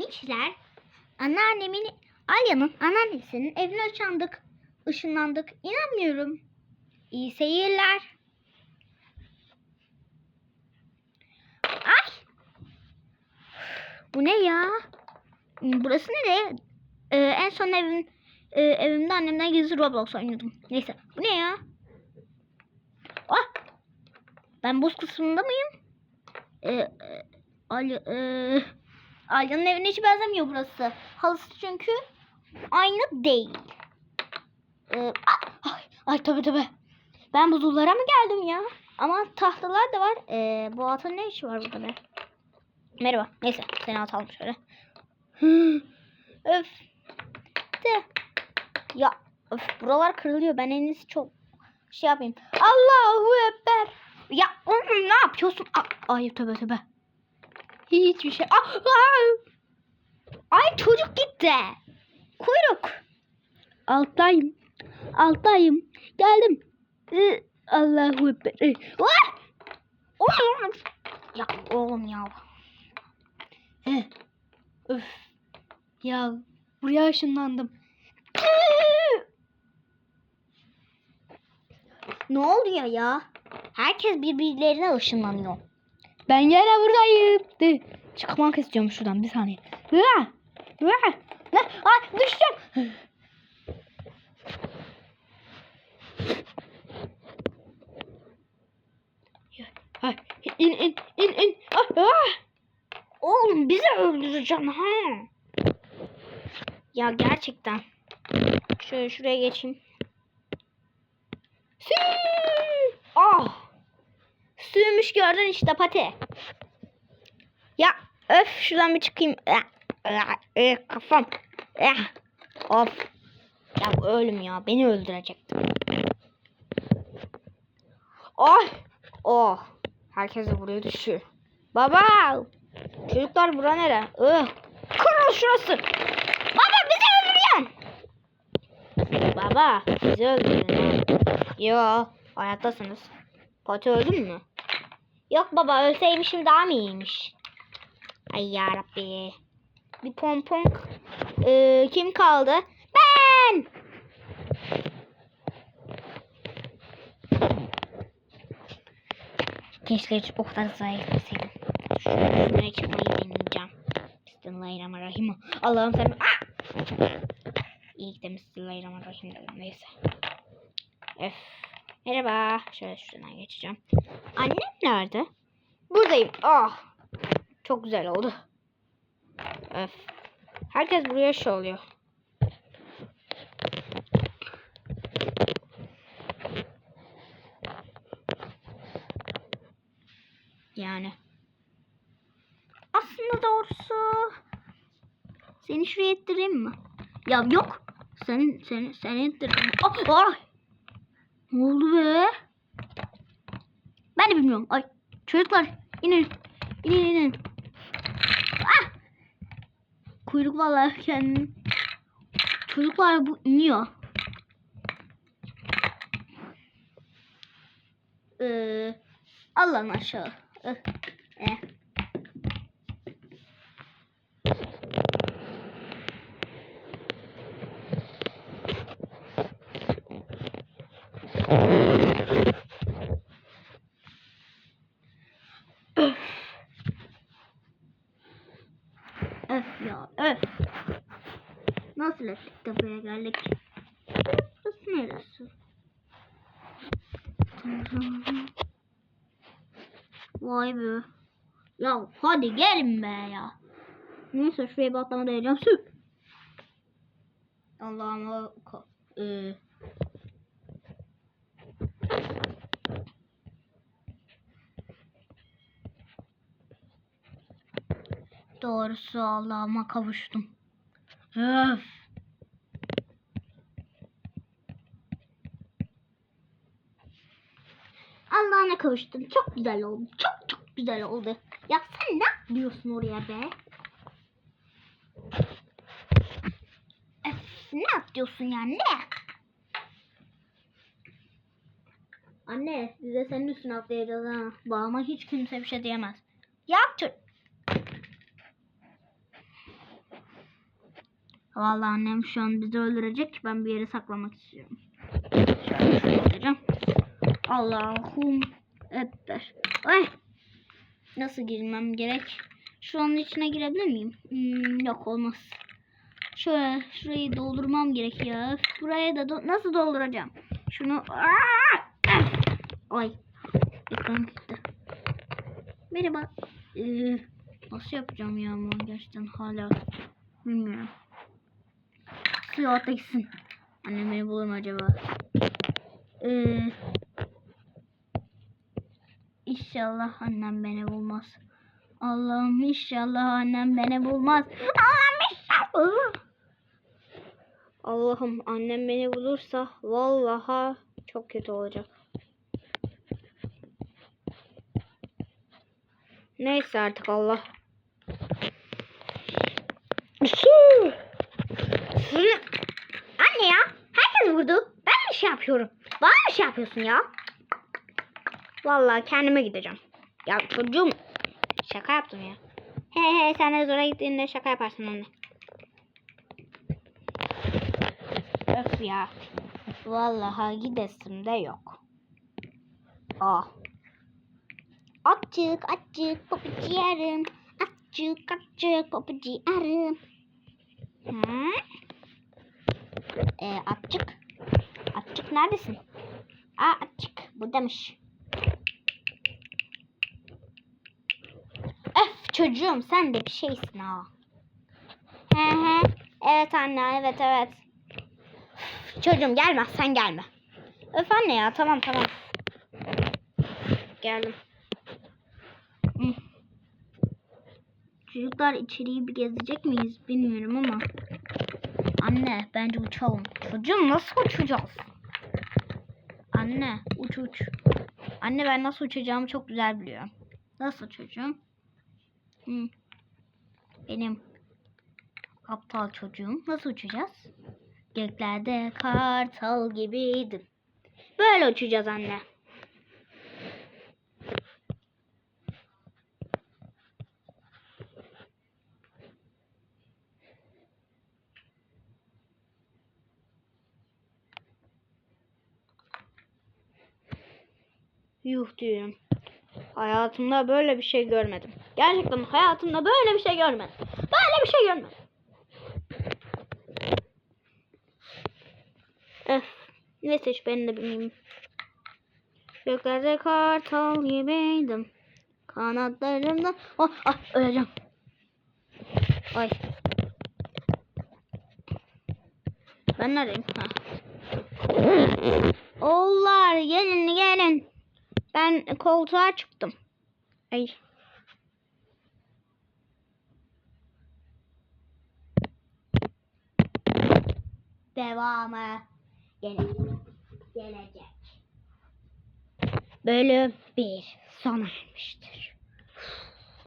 gençler anneannemin Alya'nın anneannesinin evine ışınlandık. Işınlandık. İnanmıyorum. İyi seyirler. Ay! Bu ne ya? Burası nereye? Ee, en son evim, e, evimde annemden gizli Roblox oynuyordum. Neyse. Bu ne ya? Ah! Ben buz kısmında mıyım? Ee, e, Ali, e, Alya'nın evine hiç benzemiyor burası. Halısı çünkü aynı değil. Ee, ay, ay, tabii tabii. Ben buzullara mı geldim ya? Ama tahtalar da var. Ee, bu atın ne işi var burada be? Merhaba. Neyse seni atalım şöyle. öf. De. Ya öf buralar kırılıyor. Ben en iyisi çok şey yapayım. Allahu Ekber. Ya oğlum ne yapıyorsun? Ay tövbe tövbe. Hiçbir şey. Ah, ah! Ay çocuk gitti. Kuyruk. Alttayım. Alttayım. Geldim. Ee, Allahu Ekber. Ee! Oğlum. Ya oğlum ya. Heh. Öf. Ya buraya ışınlandım. Ne oluyor ya? Herkes birbirlerine ışınlanıyor. Ben gene buradayım. De, çıkmak istiyorum şuradan bir saniye. Hıa! Hıa! Ay düşeceğim. Ay, in in in in. Ah, ah. Oğlum bizi öldüreceksin ha. Ya gerçekten. Şöyle şuraya geçeyim. Sü! Ah! Suymuş gördün işte pati. Ya öf şuradan bir çıkayım. Eh, Kafam. Of. Ya ölüm ya. Beni öldürecekti. Ay. Oh. Herkes de buraya düşüyor. Baba. Çocuklar bura nere? Ih. Şurası. Baba bizi öldürüyorsun. Baba bizi öldürdün ha. Yo hayattasınız. Pati öldün mü? Yok baba ölseymişim daha mı iyiymiş? Ay yarabbi. Bir pompon ee, kim kaldı? Ben! Keşke hiç o kadar zayıflasaydım. Şuraya çıkmayı deneyeceğim. Bismillahirrahmanirrahim. Allah'ım sen... Ah! İyi ki de Bismillahirrahmanirrahim dedim. Neyse. Öf. Merhaba. Şöyle şuradan geçeceğim. Annem nerede? Buradayım. Ah. Çok güzel oldu. Öf. Herkes buraya şey oluyor. Yani. Aslında doğrusu seni şuraya ettireyim mi? Ya yok. Sen seni seni ettireyim. Ah, ah. Ne oldu be? Ben de bilmiyorum. Ay çocuklar inin. İnin inin. Ah! Kuyruk vallahi kendini. Çocuklar bu iniyor. Ee, Allah'ın aşağı. Eh, eh. Öf ya öf. Nasıl ettik de geldik? Burası neresi? Vay be. Ya hadi gelin be ya. Neyse şuraya bir atlama diyeceğim. Sür. Allah'ım o ee, Doğrusu Allah'ıma kavuştum. Öf. Allah'ına kavuştum. Çok güzel oldu. Çok çok güzel oldu. Ya sen ne yapıyorsun oraya be? Öf, ne yapıyorsun yani? Ne? Anne biz de senin üstüne atlayacağız ha. Bağıma hiç kimse bir şey diyemez. Yaptır. Vallahi annem şu an bizi öldürecek. Ben bir yere saklamak istiyorum. Şöyle gideceğim. Allahum ekber. Ay. Nasıl girmem gerek? Şu an içine girebilir miyim? Hmm, yok olmaz. Şöyle şurayı doldurmam gerek ya. Buraya da do- nasıl dolduracağım? Şunu Aa! Ay. Ekran gitti. Merhaba. Ee, nasıl yapacağım ya gerçekten hala bilmiyorum. Suya gitsin. Annem beni bulur mu acaba? Ee, İnşallah annem beni bulmaz. Allah'ım inşallah annem beni bulmaz. Allah'ım inşallah. Allah'ım annem beni bulursa vallaha çok kötü olacak. Neyse artık Allah. Su. Su- Anne ya herkes vurdu. Ben mi şey yapıyorum? Bana mı şey yapıyorsun ya? Vallahi kendime gideceğim. Ya çocuğum şaka yaptım ya. He he sen de zora gittiğinde şaka yaparsın anne. Öf ya. Vallahi gidesim de yok. Ah. Açık açık papucu yarım. Açık açık papucu yarım. Hı? Ee, açık. Açık neredesin? Aa açık. Buradaymış. Öf çocuğum sen de bir şeysin ha. He he. Evet anne evet evet. Çocuğum gelmezsen gelme. Öf anne ya tamam tamam. Geldim. Çocuklar içeriği bir gezecek miyiz bilmiyorum ama. Anne bence uçalım. Çocuğum nasıl uçacağız? Anne uç uç. Anne ben nasıl uçacağımı çok güzel biliyorum. Nasıl çocuğum? Hı. Benim aptal çocuğum. Nasıl uçacağız? Göklerde kartal gibiydim. Böyle uçacağız anne. Yuh diyorum. Hayatımda böyle bir şey görmedim. Gerçekten hayatımda böyle bir şey görmedim. Böyle bir şey görmedim. Öf. Neyse şu ben de bileyim. Göklerde kartal gibiydim. Kanatlarımda... Oh, ah, öleceğim. Ay. Ben neredeyim? Ha. Oğullar gelin gelin. Ben koltuğa çıktım. Ay. Devamı gelecek. Bölüm 1 sona ermiştir.